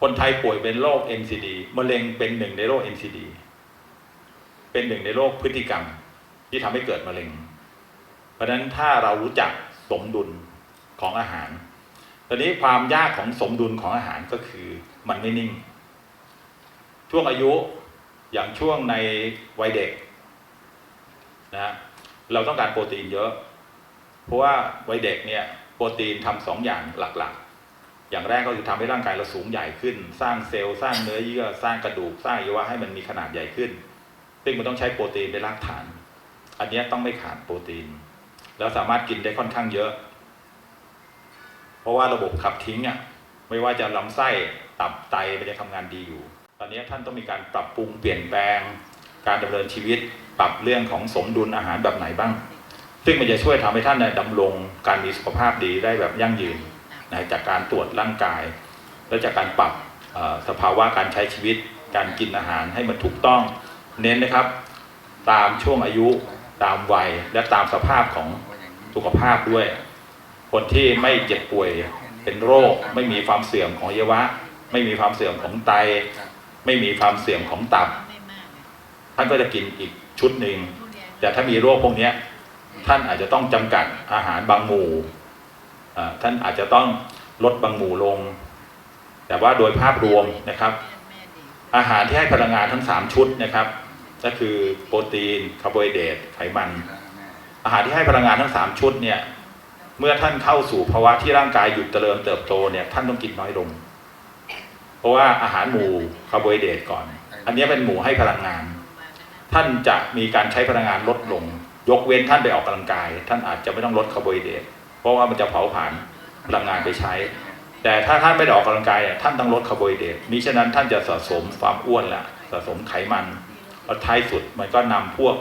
คนไทยป่วยเป็นโรค NCD มะเร็งเป็นหนึ่งในโรค NCD เป็นหนึ่งในโรคพฤติกรรม ที่ทำให้เกิดมะเร็ง เพราะนั้นถ้าเรารู้จักสมดุลของอาหาร ตอนนี้ความยากของสมดุลของอาหารก็คือมันไม่นิ่ง ช่วงอายุอย่างช่วงในวัยเด็กนะฮะเราต้องการโปรตีนเยอะ เพราะว่าวัยเด็กเนี่ยโปรตีนทำสองอย่างหลักๆ อย่างแรกก็คือทำให้ร่างกายเราสูงใหญ่ขึ้น สร้างเซลล์สร้างเนื้อเยื่อสร้างกระดูกสร้างอวัยวะให้มันมีขนาดใหญ่ขึ้น ซึ่งมันต้องใช้โปรตีนเป็นรากฐาน อันนี้ต้องไม่ขาดโปรตีน แล้วสามารถกินได้ค่อนข้างเยอะ เพราะว่าระบบขับทิ้งอะไม่ว่าจะลำไส้ตับไตมันจะทำงานดีอยู่ ตอนนี้ท่านต้องมีการปรับปรุงเปลี่ยนแปลง การดำเนินชีวิต ปรับเรื่องของสมดุลอาหารแบบไหนบ้าง ซึ่งมันจะช่วยทำให้ท่านดำรงการมีสุขภาพดีได้แบบยั่งยืน นะจากการตรวจร่างกาย และจากการปรับสภาวะการใช้ชีวิต การกินอาหารให้มันถูกต้อง เน้นนะครับ ตามช่วงอายุตามวัยและตามสภาพของสุขภาพด้วย คนที่ไม่เจ็บป่วยเป็นโรค ไม่มีความเสื่อมของอวัยวะ ไม่มีความเสื่อมของไต ไม่มีความเสื่อมของตับท่านก็จะกินอีกชุดหนึ่งแต่ถ้ามีโรคพวกนี้ท่านอาจจะต้องจำกัดอาหารบางหมู่ ท่านอาจจะต้องลดบางหมู่ลง แต่ว่าโดยภาพรวมนะครับ อาหารที่ให้พลังงานทั้ง 3 ชุดนะครับ ก็คือโปรตีนคาร์โบไฮเดรตไขมัน อาหารที่ให้พลังงานทั้ง 3 ชุดเนี่ยเมื่อท่านเข้าสู่ภาวะที่ร่างกายหยุดเจริญเติบโตเนี่ยท่านต้องกินน้อยลง เพราะว่าอาหารหมู่คาร์โบไฮเดรตก่อน อันนี้เป็นหมู่ให้พลังงาน ท่านจะมีการใช้พลังงานลดลง ยกเว้นท่านไปออกกำลังกาย ท่านอาจจะไม่ต้องลดคาร์โบไฮเดรตเพ ราะว่ามันจะเผาผลาญพลังงานไปใช้ แต่ถ้าท่านไม่ได้ออกกำลังกายอะท่านต้องลดคาร์โบไฮเดรตมิฉะนั้นท่านจะสะสมความอ้วนละสะสมไขมันแล้วท้ายสุดมันก็นำพวก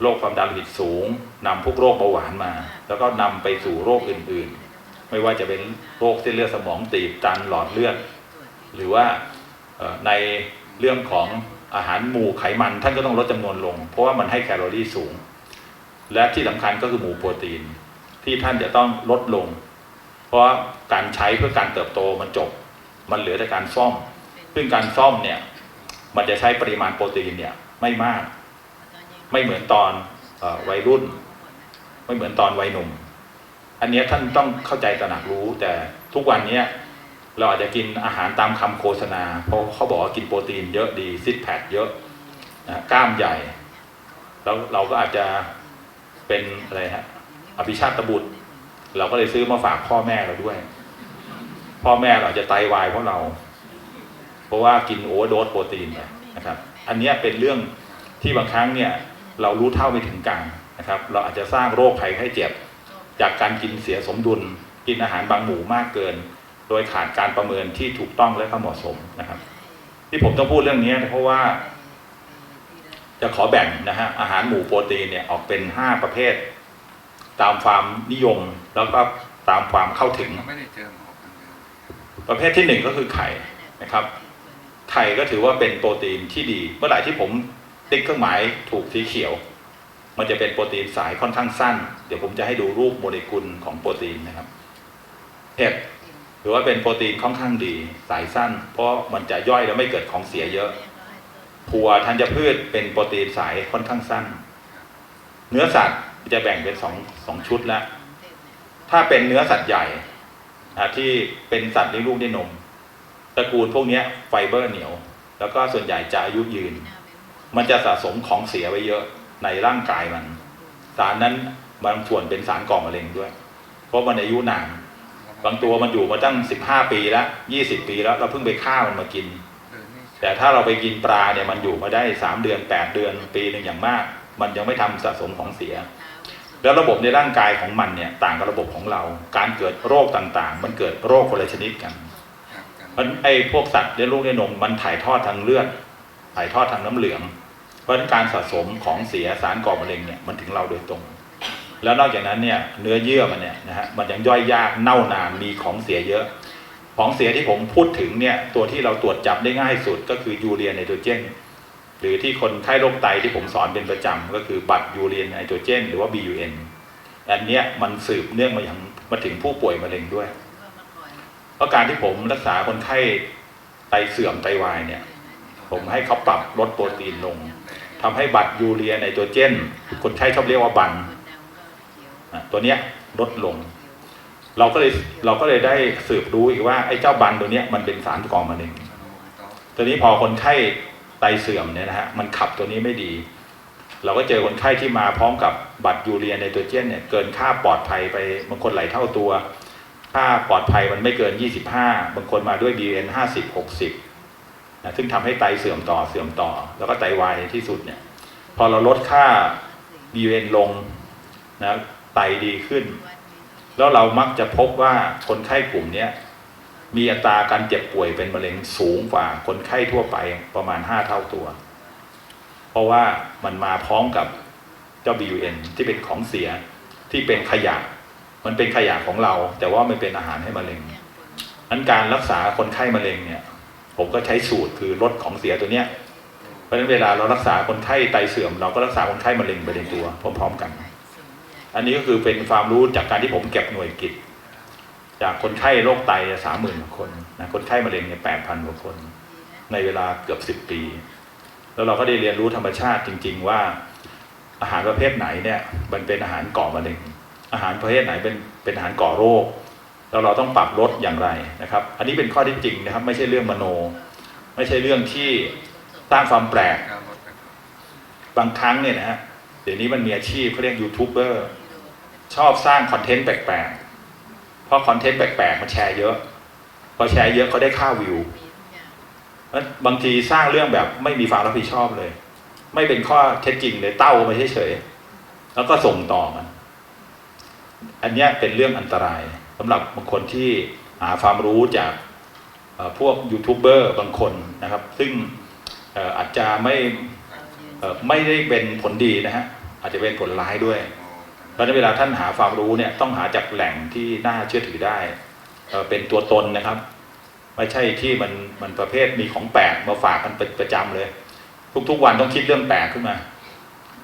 โรคความดันโลหิตสูงนำพวกโรคเบาหวานมา แล้วก็นำไปสู่โรคอื่นๆ ไม่ว่าจะเป็นโรคเส้นเลือดสมองตีบตันหลอดเลือด หรือว่าในเรื่องของอาหารหมู่ไขมันท่านก็ต้องลดจำนวนลง เพราะว่ามันให้แคลอรี่สูง และที่สำคัญก็คือหมู่โปรตีน ที่ท่านจะต้องลดลง เพราะการใช้เพื่อการเติบโตมันจบ มันเหลือแต่การซ่อม ซึ่งการซ่อมเนี่ยมันจะใช้ปริมาณโปรตีนเนี่ยไม่มาก ไม่เหมือนตอนอวัยรุ่น ไม่เหมือนตอนวัยหนุ่ม อันนี้ท่านต้องเข้าใจตระหนักรู้ แต่ทุกวันนี้เราอาจจะกินอาหารตามคำโฆษณา เพราะเขาบอกว่ากินโปรตีนเยอะดีซิทแพคเยอะนะกล้ามใหญ่ แล้วเราก็อาจจะเป็นอะไรฮะ ภิชาตบุตร เราก็เลยซื้อมาฝากพ่อแม่เราด้วย พ่อแม่เราอาจจะไตวายเพราะเรา เพราะว่ากินโอเวอร์โดสโปรตีนไปนะครับ อันนี้เป็นเรื่องที่บางครั้งเนี่ย เรารู้เท่าไม่ถึงการนะครับ เราอาจจะสร้างโรคภัยไข้เจ็บ จากการกินเสียสมดุล กินอาหารบางหมู่มากเกิน โดยขาดการประเมินที่ถูกต้องและเหมาะสมนะครับ ที่ผมต้องพูดเรื่องนี้เพราะว่าจะขอแบ่งนะฮะอาหารหมู่โปรตีนเนี่ยออกเป็น 5 ประเภท ตามความนิยมแล้วก็ตามความเข้าถึง ไม่ได้เจอหมอกันเลยประเภทที่หนึ่งก็คือไข่นะครับไข่ก็ถือว่าเป็นโปรตีนที่ดี เมื่อไหร่ที่ผมติ๊กเครื่องหมายถูกสีเขียว มันจะเป็นโปรตีนสายค่อนข้างสั้น เดี๋ยวผมจะให้ดูรูปโมเลกุลของโปรตีนนะครับเห็ดถือว่าเป็นโปรตีนค่อนข้างดีสายสั้น เพราะมันจะย่อยแล้วไม่เกิดของเสียเยอะถั่วธัญพืชเป็นโปรตีนสายค่อนข้างสั้น เนื้อสัตว์ จะแบ่งเป็นสองสองชุดแล้ว ถ้าเป็นเนื้อสัตว์ใหญ่ที่เป็นสัตว์เลี้ยงลูกด้วยนม ตระกูลพวกนี้ไฟเบอร์เหนียว แล้วก็ส่วนใหญ่จะอายุยืน มันจะสะสมของเสียไว้เยอะในร่างกายมัน สารนั้นบางส่วนเป็นสารก่อมะเร็งด้วย เพราะมันอายุนานบางตัวมันอยู่มาตั้ง15ปีแล้ว20ปีแล้วเราเพิ่งไปฆ่ามันมากิน แต่ถ้าเราไปกินปลาเนี่ยมันอยู่มาได้3เดือน8เดือนปีหนึ่งอย่างมาก มันยังไม่ทำสะสมของเสีย แล้วระบบในร่างกายของมันเนี่ยต่างกับระบบของเรา การเกิดโรคต่างๆ มันเกิดโรคคนละชนิดกันครับกันมันไอ้พวกสัตว์เลี้ยงลูกด้วยนมมันถ่ายทอดทางเลือด ถ่ายทอดทางน้ำเหลือง เพราะฉะนั้นการสะสมของเสียสารก่อมะเร็งเนี่ยมันถึงเราโดยตรง แล้วนอกจากนั้นเนี่ยเนื้อเยื่อมันเนี่ยนะฮะมันยังย่อยยากเน่านานมีของเสียเยอะ ของเสียที่ผมพูดถึงเนี่ยตัวที่เราตรวจจับได้ง่ายสุดก็คือยูเรียไนโตรเจน หรือที่คนไข้โรคไตที่ผมสอนเป็นประจำก็คือบัตรยูเรียนไนโตรเจน หรือว่า BUN อันเนี้ยมันสืบเนื่องมาอย่างมาถึงผู้ป่วยมะเร็งด้วย เพราะการที่ผมรักษาคนไข้ไตเสื่อมไตวายเนี่ย ผมให้เขาปรับลดโปรตีนลงทำให้บัตรยูเรียไนโตรเจน คนใช้ชอบเรียกว่าบันตัวเนี้ยลดลง เราก็เลยเราก็เลยได้สืบรู้อีกว่าไอ้เจ้าบันตัวเนี้ยมันเป็นสารก่อมะเร็งตัวนี้พอคนไข้ ไตเสื่อมเนี่ยนะฮะมันขับตัวนี้ไม่ดี เราก็เจอคนไข้ที่มาพร้อมกับบัตรยูเรียไนโตรเจนเนี่ยเกินค่าปลอดภัยไปบางคนหลายเท่าตัว ค่าปลอดภัยมันไม่เกิน 25 บางคนมาด้วย BN 50 60นะซึ่งทำให้ไตเสื่อมต่อเสื่อมต่อ แล้วก็ไตวายในที่สุดเนี่ยพอเราลดค่า BN ลงนะไตดีขึ้น แล้วเรามักจะพบว่าคนไข้กลุ่มเนี้ย มีอัตราการเจ็บป่วยเป็นมะเร็งสูงกว่าคนไข้ทั่วไปประมาณ 5 เท่าตัว เพราะว่ามันมาพร้อมกับเจ้า BUN ที่เป็นของเสียที่เป็นขยะ มันเป็นขยะของเรา แต่ว่ามันเป็นอาหารให้มะเร็งนั้นการรักษาคนไข้มะเร็งเนี่ย ผมก็ใช้สูตรคือลดของเสียตัวเนี้ยเพราะฉะนั้นเวลาเรารักษาคนไข้ไตเสื่อม เราก็รักษาคนไข้มะเร็งไปในตัวพร้อมๆกัน อันนี้ก็คือเป็นความรู้จากการที่ผมเก็บหน่วยกิจ จากคนไข้โรคไตสามหมื่นคนนะคนไข้มะเร็งเนี่ยแปดพันกว่าคน ในเวลาเกือบสิบ10ปี แล้วเราก็ได้เรียนรู้ธรรมชาติจริง ๆ ว่า อาหารประเภทไหนเนี่ย มันเป็นอาหารก่อมะเร็ง อาหารประเภทไหนเป็นเป็นอาหารก่อโรค แล้วเราต้องปรับลดอย่างไรนะครับ อันนี้เป็นข้อที่จริงนะครับ ไม่ใช่เรื่องมโน ไม่ใช่เรื่องที่สร้างความแปลก บางครั้งเนี่ยนะฮะเดี๋ยวนี้มันมีอาชีพเขาเรียกยูทูบเบอร์ชอบสร้างคอนเทนต์แปลกๆ ราะคอนเทนต์แปลกๆมันแชร์เยอะ พอแชร์เยอะเขาได้ค่าวิวบางทีสร้างเรื่องแบบไม่มีความรับผิดชอบเลย ไม่เป็นข้อเท็จจริงเลยเต้ามาเฉยๆแล้วก็ส่งต่อมันอันนี้เป็นเรื่องอันตรายสำหรับบางคนที่หาความรู้จากพวกยูทูบเบอร์บางคนนะครับ ซึ่งอาจจะไม่ไม่ได้เป็นผลดีนะฮะอาจจะเป็นผลร้ายด้วย เพราะฉะนั้นเวลาท่านหาความรู้เนี่ยต้องหาจากแหล่งที่น่าเชื่อถือได้เป็นตัวตนนะครับ ไม่ใช่ที่มันมันประเภทมีของแปลกมาฝากกันเป็นประจำเลย ทุกๆวันต้องคิดเรื่องแปลกขึ้นมา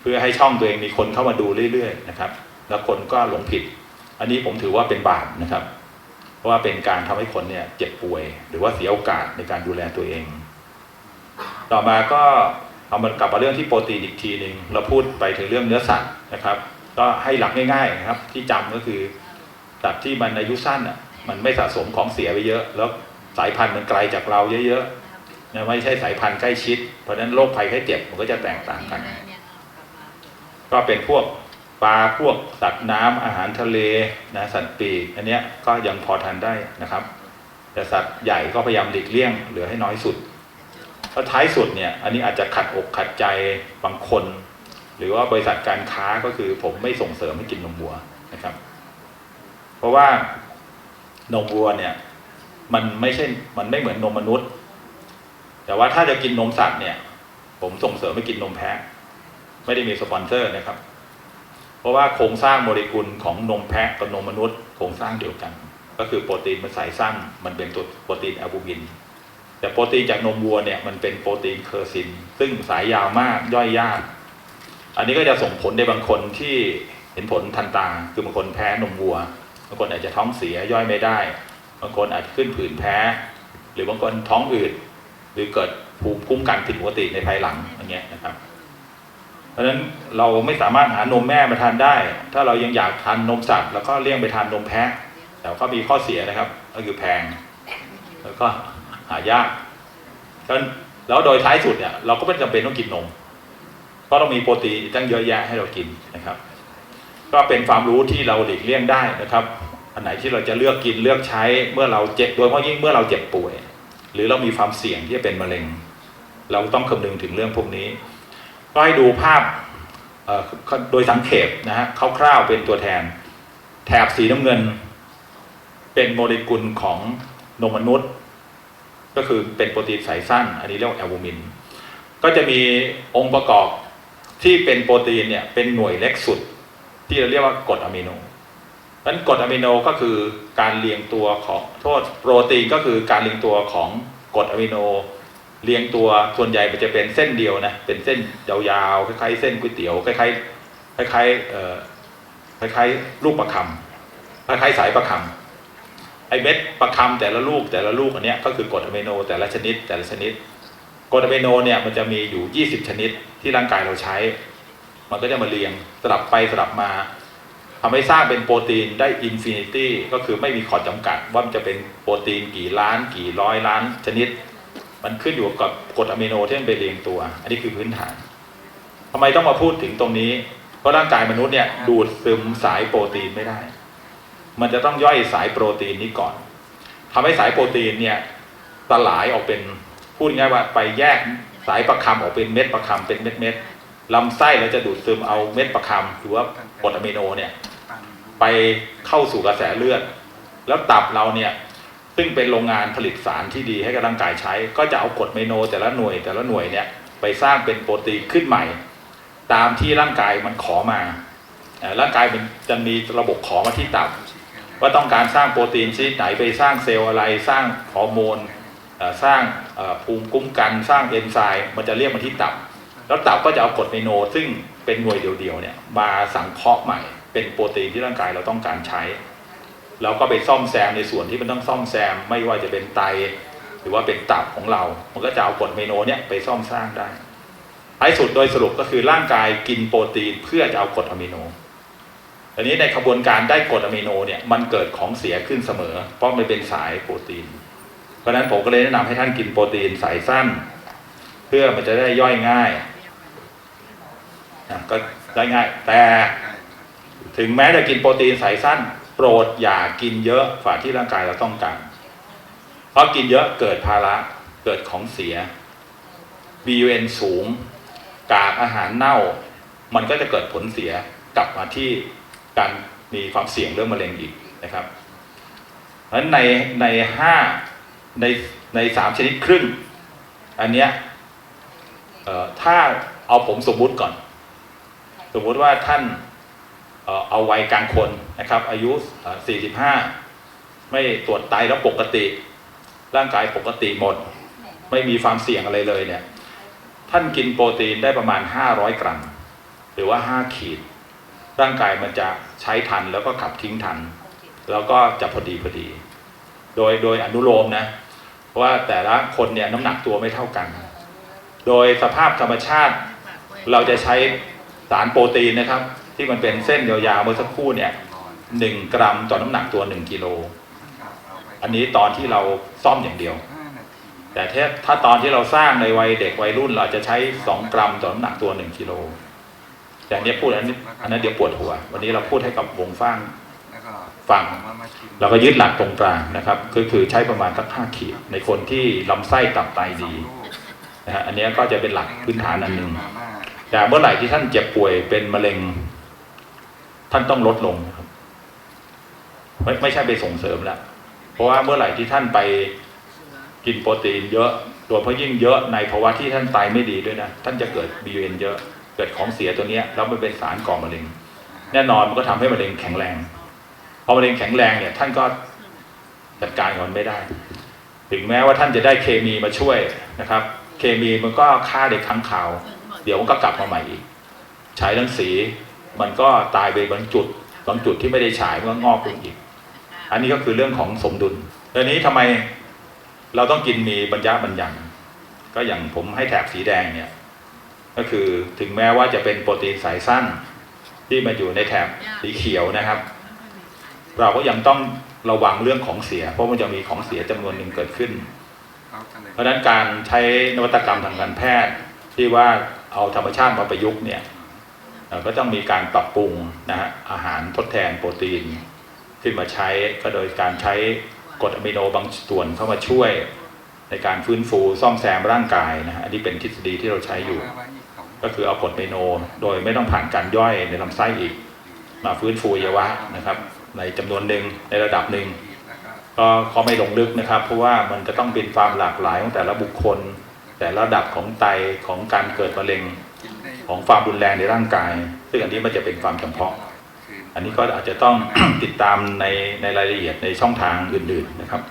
เพื่อให้ช่องตัวเองมีคนเข้ามาดูเรื่อยๆนะครับ แล้วคนก็หลงผิด อันนี้ผมถือว่าเป็นบาปนะครับ เพราะว่าเป็นการทำให้คนเนี่ยเจ็บป่วย หรือว่าเสียโอกาสในการดูแลตัวเอง ต่อมาก็เอามันกลับมาเรื่องที่โปรตีนอีกทีหนึ่งเราพูดไปถึงเรื่องเนื้อสัตว์นะครับ ก็ให้หลักง่ายๆนะครับ ที่จำก็คือสัตว์ที่มันอายุสั้นอะมันไม่สะสมของเสียไปเยอะ แล้วสายพันธุ์มันไกลจากเราเยอะๆนะไม่ใช่สายพันธุ์ใกล้ชิด เพราะฉะนั้นโรคภัยไข้เจ็บมันก็จะแตกต่างกัน ก็เป็นพวกปลาพวกสัตว์น้ำอาหารทะเลนะสัตว์ปีกอันเนี้ยก็ยังพอทานได้นะครับ แต่สัตว์ใหญ่ก็พยายามหลีกเลี่ยงเหลือให้น้อยสุดแล้วท้ายสุดเนี่ย อันนี้อาจจะขัดอกขัดใจบางคน หรือว่าบริษัทการค้าก็คือผมไม่ส่งเสริมให้กินนมวัวนะครับ เพราะว่านมวัวเนี่ย มันไม่ใช่มันไม่เหมือนนมมนุษย์ แต่ว่าถ้าจะกินนมสัตว์เนี่ย ผมส่งเสริมให้กินนมแพะ ไม่ได้มีสปอนเซอร์นะครับ เพราะว่าโครงสร้างโมเลกุลของนมแพะกับนมมนุษย์ โครงสร้างเดียวกัน ก็คือโปรตีนมันสายสั้น มันเป็นตัวโปรตีนแอลบูมินแต่โปรตีนจากนมวัวเนี่ยมันเป็นโปรตีนเคอร์ซิน ซึ่งสายยาวมากย่อยยาก อันนี้ก็จะส่งผลในบางคนที่เห็นผลทันตา คือบางคนแพ้นมวัว บางคนอาจจะท้องเสียย่อยไม่ได้ บางคนอาจจะขึ้นผื่นแพ้ หรือบางคนท้องอืด หรือเกิดภูมิคุ้มกันผิดปกติในภายหลังอย่างเงี้ยนะครับ เพราะฉะนั้นเราไม่สามารถหานมแม่มาทานได้ ถ้าเรายังอยากทานนมสัตว์แล้วก็เลี่ยงไปทานนมแพะ แต่ก็มีข้อเสียนะครับ ก็คือแพง แล้วก็หายากฉะนั้นแล้วโดยท้ายสุดเนี่ยเราก็ไม่จำเป็นต้องกินนม เพราะเรามีโปรตีนตั้งเยอะแยะให้เรากินนะครับ ก็เป็นความรู้ที่เราหลีกเลี่ยงได้นะครับ อันไหนที่เราจะเลือกกินเลือกใช้เมื่อเราเจ็บโดยเฉพาะยิ่งเมื่อเราเจ็บป่วย หรือเรามีความเสี่ยงที่จะเป็นมะเร็ง เราต้องคำนึงถึงเรื่องพวกนี้ ก็ให้ดูภาพโดยสังเขปนะฮะคร่าวๆเป็นตัวแทน แถบสีน้ำเงิน เป็นโมเลกุลของนมมนุษย์ ก็คือเป็นโปรตีนสายสั้น อันนี้เรียกว่าแอลบูมิน ก็จะมีองค์ประกอบ ที่เป็นโปรตีนเนี่ยเป็นหน่วยเล็กสุด ที่เราเรียกว่ากรดอะมิโนเพราะฉะนั้นกรดอะมิโนก็คือการเรียงตัวของโทษโปรตีนก็คือการเรียงตัวของกรดอะมิโน เรียงตัวส่วนใหญ่มันจะเป็นเส้นเดียวนะเป็นเส้นยาวๆคล้ายๆเส้นก๋วยเตี๋ยวคล้ายๆคล้ายๆเอ่อคล้ายๆลูกประคำคล้ายๆสายประคำไอเม็ดประคำแต่ละลูกแต่ละลูกอันเนี้ยก็คือกรดอะมิโนแต่ละชนิดแต่ละชนิด กรดอะมิโนเนี่ยมันจะมีอยู่ 20 ชนิดที่ร่างกายเราใช้ มันก็จะมาเรียงสลับไปสลับมาทำให้สร้างเป็นโปรตีนได้อินฟินิตี้ก็คือไม่มีขอดจำกัด ว่ามันจะเป็นโปรตีนกี่ล้าน กี่ร้อยล้านชนิด มันขึ้นอยู่กับกรดอะมิโนที่มันไปเรียงตัว อันนี้คือพื้นฐานทำไมต้องมาพูดถึงตรงนี้ เพราะร่างกายมนุษย์เนี่ยดูดซึมสายโปรตีนไม่ได้ มันจะต้องย่อยสายโปรตีนนี้ก่อนทำให้สายโปรตีนเนี่ยสลายออกเป็น พูดง่ายว่าไปแยกสายประคำออกเป็นเม็ดประคำเป็นเม็ดเม็ดลำไส้เราจะดูดซึมเอาเม็ดประคำหรือว่ากรดอะมิโนเนี่ยไปเข้าสู่กระแสเลือด แล้วตับเราเนี่ยซึ่งเป็นโรงงานผลิตสารที่ดีให้กับร่างกายใช้ ก็จะเอากรดอะมิโนแต่ละหน่วยแต่ละหน่วยเนี่ยไปสร้างเป็นโปรตีนขึ้นใหม่ ตามที่ร่างกายมันขอมาร่างกายมันจะมีระบบขอมาที่ตับ ว่าต้องการสร้างโปรตีนชนิดไหนไปสร้างเซลล์อะไรสร้างฮอร์โมน สร้างภูมิคุ้มกันสร้างเอนไซม์มันจะเรียกมาที่ตับ แล้วตับก็จะเอากรดอะมิโนซึ่งเป็นหน่วยเดียวๆเนี่ยมาสังเคราะห์ใหม่ เป็นโปรตีนที่ร่างกายเราต้องการใช้แล้วก็ไปซ่อมแซมในส่วนที่มันต้องซ่อมแซม ไม่ว่าจะเป็นไต หรือว่าเป็นตับของเรา มันก็จะเอากรดอะมิโนเนี่ยไปซ่อมสร้างได้ท้ายสุดโดยสรุปก็คือร่างกายกินโปรตีนเพื่อจะเอากรดอะมิโนอันนี้ในขบวนการได้กรดอะมิโนเนี่ยมันเกิดของเสียขึ้นเสมอ เพราะมันเป็นสายโปรตีน ราะฉะนั้นผมก็เลยแนะนำให้ท่านกินโปรตีนสายสั้น เพื่อมันจะได้ย่อยง่ายก็ย่อยง่าย แต่ถึงแม้จะกินโปรตีนสายสั้น โปรดอย่ากินเยอะฝ่าที่ร่างกายเราต้องการ เพราะกินเยอะเกิดภาระเกิดของเสีย BUN สูง กากอาหารเน่า มันก็จะเกิดผลเสียกลับมาที่การมีความเสี่ยงเรื่องมะเร็งอีกนะครับเพราะฉะนั้นในในห้า ในในสามชนิดครึ่ง อันเนี้ยถ้าเอาผมสมมุติก่อน สมมุติว่าท่านเอเอาวัยกลางคนนะครับ อายุเอ่อ45 ไม่ตรวจไตแล้วปกติ ร่างกายปกติหมด ไม่มีความเสี่ยงอะไรเลยเนี่ย ท่านกินโปรตีนได้ประมาณ 500 กรัม หรือว่า 5 ขีด ร่างกายมันจะใช้ทันแล้วก็ขับทิ้งทัน แล้วก็จะพอดีพอดี โดยโดยอนุโลมนะ ราะว่าแต่ละคนเนี่ยน้ำหนักตัวไม่เท่ากัน โดยสภาพธรรมชาติเราจะใช้สารโปรตีนนะครับ ที่มันเป็นเส้นยาวๆเมื่อสักครู่เนี่ยหนึ่งกรัมต่อน้ำหนักตัวหนึ่งกิโลอันนี้ตอนที่เราซ่อมอย่างเดียว แต่ถ้าถ้าตอนที่เราสร้างในวัยเด็กวัยรุ่นเราจะใช้2กรัมต่อน้ำหนักตัว1กิโลแต่อันนี้พูดอันนี้อันนั้นเดี๋ยวปวดหัว วันนี้เราพูดให้กับวงฟัง แล้วก็ฟังผมว่ามากินเราก็ยึดหลักตรงกลางนะครับก็คือใช้ประมาณสักห้าขีดในคนที่ลำไส้ตับไตดีสองลูกนะฮะอันนี้ก็จะเป็นหลักพื้นฐานอันหนึ่งมาม่าแต่เมื่อไหร่ที่ท่านเจ็บป่วยเป็นมะเร็ง ท่านต้องลดลงนะครับไม่ไม่ใช่ไปส่งเสริมแล้วเพราะว่าเมื่อไหร่ที่ท่านไปกินโปรตีนเยอะโดยเฉพาะยิ่งเยอะในภาวะที่ท่านไตไม่ดีด้วยนะท่านจะเกิด BUN เยอะเกิดของเสียตัวเนี้ยแล้วมันเป็นสารก่อมะเร็ง แน่นอนมันก็ทำให้มะเร็งแข็งแรงพ อมะเร็งแข็งแรงเนี่ยท่านก็จัดการกับมันไม่ได้ ถึงแม้ว่าท่านจะได้เคมีมาช่วยนะครับ เคมีมันก็ฆ่าเด็กค้างคาว เดี๋ยวมันก็กลับมาใหม่อีกฉายรังสีมันก็ตายไปบางจุด บางจุดที่ไม่ได้ฉายมันก็งอกขึ้นอีก อันนี้ก็คือเรื่องของสมดุลตอนนี้ทำไมเราต้องกินมีบรรยะบรรยังก็อย่างผมให้แถบสีแดงเนี่ยก็คือถึงแม้ว่าจะเป็นโปรตีนสายสั้นที่มาอยู่ในแถบสีเขียวนะครับ เราก็ยังต้องระวังเรื่องของเสีย เพราะมันจะมีของเสียจำนวนหนึ่งเกิดขึ้นเอากันเลยเพราะฉะนั้นการใช้นวัตกรรมทางการแพทย์ ที่ว่าเอาธรรมชาติมาประยุกต์เนี่ยเอ่อก็ต้องมีการปรับปรุงนะฮะอาหารทดแทนโปรตีน ขึ้นมาใช้ก็โดยการใช้กรดอะมิโนบางส่วนเข้ามาช่วย ในการฟื้นฟูซ่อมแซมร่างกายนะฮะอันนี้เป็นทฤษฎีที่เราใช้อยู่เาไว้อีกสองก็คือเอากรดอะมิโนโดยไม่ต้องผ่านการย่อยในลำไส้อีก มาฟื้นฟูอวัยวะนะครับ ในจำนวนหนึ่งในระดับหนึ่งแล้วก็ก็เขาไม่ลงลึกนะครับ เพราะว่ามันจะต้องเป็นความหลากหลายของแต่ละบุคคล แต่ละระดับของไตของการเกิดมะเร็งกินได้ของความรุนแรงในร่างกาย ซึ่งอันนี้มันจะเป็นความจำเพาะคืนอันนี้ก็อาจจะต้องติดตามในในรายละเอียดในช่องทางอื่น ๆนะครับ